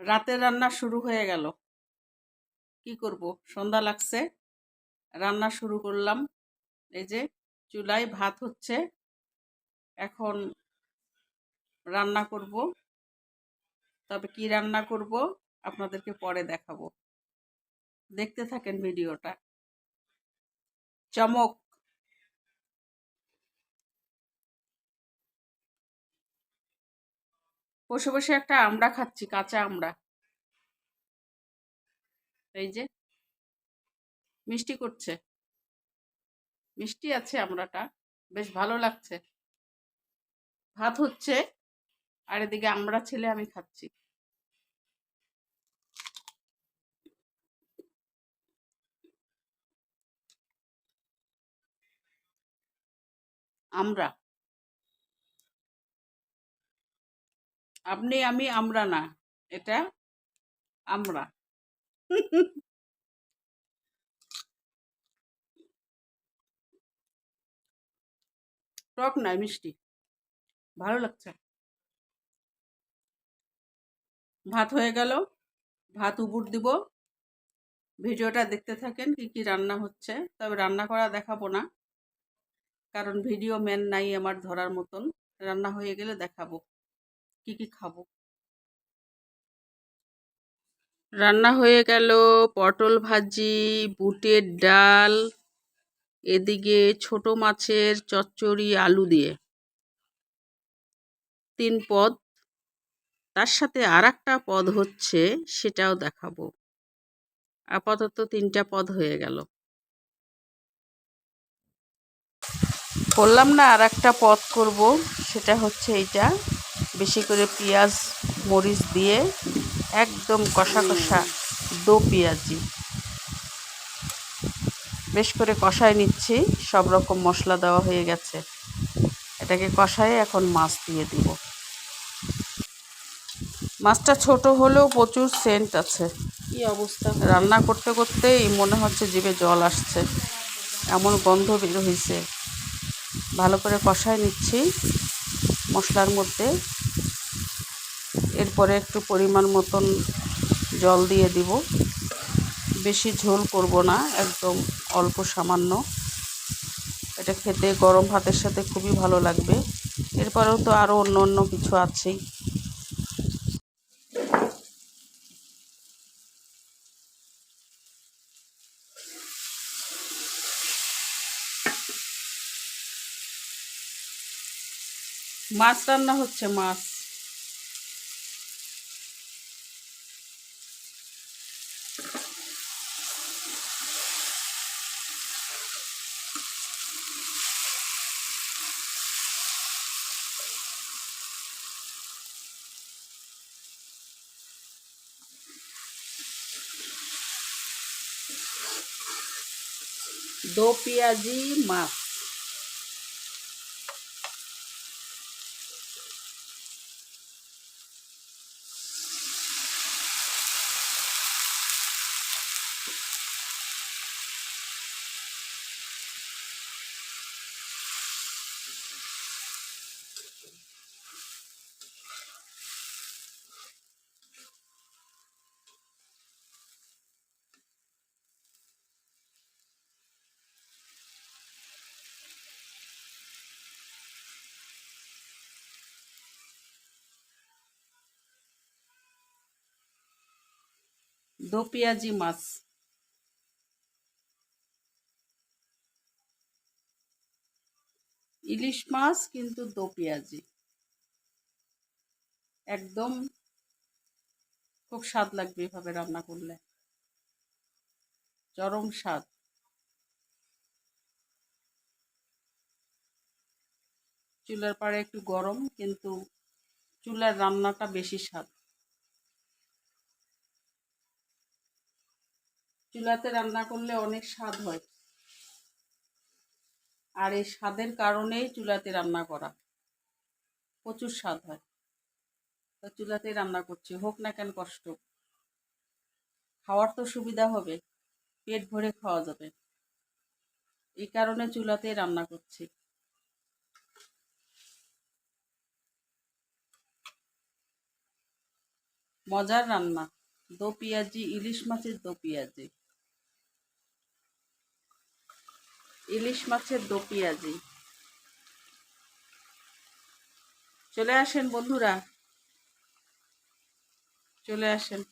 রাতের রান্না শুরু হয়ে গেল। কি করব? সন্ধ্যা লাগছে। রান্না শুরু করলাম। এই যে চুলায় ভাত হচ্ছে। এখন রান্না করব। তবে কি রান্না করব? আপনাদেরকে পরে দেখাবো। দেখতে থাকেন ভিডিওটা। চমক! বসে বসে একটা আমড়া খাচ্ছি, কাঁচা আমড়া এই যে। মিষ্টি করছে। মিষ্টি আছে আমড়াটা বেশ ভালো লাগছে। ভাত হচ্ছে, আর এদিকে আমড়া ছেলে, আমি খাচ্ছি। আমরা। আপনি আমি আমরা না, এটা আমরা। টক নয় মিষ্টি। ভালো লাগছে। ভাত হয়ে গেল। ভাত উবুর দিব। ভিডিওটা দেখতে থাকেন কি কি রান্না হচ্ছে। তবে রান্না করা দেখাবো না। কারণ ভিডিও ম্যান নাই আমার ধরার মতন। রান্না হয়ে গেলে দেখাবো। কি কি খাব? রান্না হয়ে গেল পটল ভাজি, বুটের ডাল, এদিকে ছোট মাছের চচ্চড়ি আলু দিয়ে। তিন পদ। তার সাথে আর পদ হচ্ছে সেটাও দেখাবো। আপাতত তিনটা পদ হয়ে গেল। বললাম না আর একটা পদ করব, সেটা হচ্ছে এইটা। বেশি করে পেঁয়াজ মরিচ দিয়ে একদম কষা কষা দো পেঁয়াজি। বেশ করে কষায় নিচ্ছি সব রকম মশলা দেওয়া হয়ে গেছে। এটাকে কষায় এখন মাছ দিয়ে দিব। মাছটা ছোট হলেও প্রচুর সেন্ট আছে। কি অবস্থা? রান্না করতে করতেই মনে হচ্ছে জিভে জল আসছে। এমন গন্ধ বের হয়েছে ভালো করে কষায় নিচ্ছি। মশলার মধ্যে এরপরে একটু পরিমাণ মতন জল দিয়ে দিব। বেশি ঝোল করব না, একদম অল্প সামান্য। এটা খেতে গরম ভাতের সাথে খুবই ভালো লাগবে। এরপরেও তো আরও অন্য অন্য কিছু আছেই। মাছ রান্না হচ্ছে মাছ। দো পেঁয়াজি মাছ দো পেঁয়াজি মাছ ইলিশ মাছ কিন্তু দো পেঁয়াজি। একদম খুব স্বাদ লাগবে এভাবে রান্না করলে। চরম স্বাদ। চুলার পাড়ে একটু গরম, কিন্তু চুলার রান্নাটা বেশি স্বাদ। চুলাতে রান্না করলে অনেক স্বাদ হয়। আর এই স্বাদের কারণেই চুলাতে রান্না করা। প্রচুর স্বাদ হয়। তো চুলাতে রান্না করছি, হোক না কেন কষ্ট। খাওয়ার তো সুবিধা হবে, পেট ভরে খাওয়া যাবে। এই কারণে চুলাতে রান্না করছি। মজার রান্না, দো পেঁয়াজি, ইলিশ মাছের দো পেঁয়াজি। ইলিশ মাছের দো পেঁয়াজি। চলে আসেন বন্ধুরা। চলে আসেন।